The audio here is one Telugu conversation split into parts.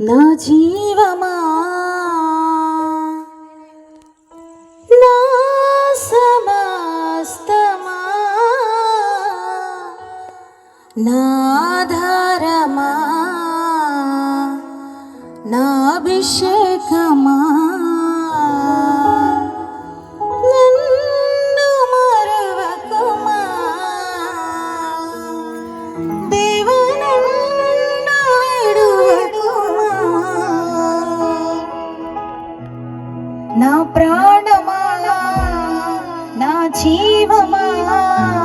నా జీవమా? నా సమస్తమా? నా ఆధారమా? నా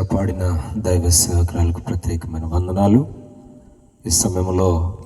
చక్కగా పాడిన దైవ సేవకురాలకు ప్రత్యేకమైన వందనాలు. ఈ సమయంలో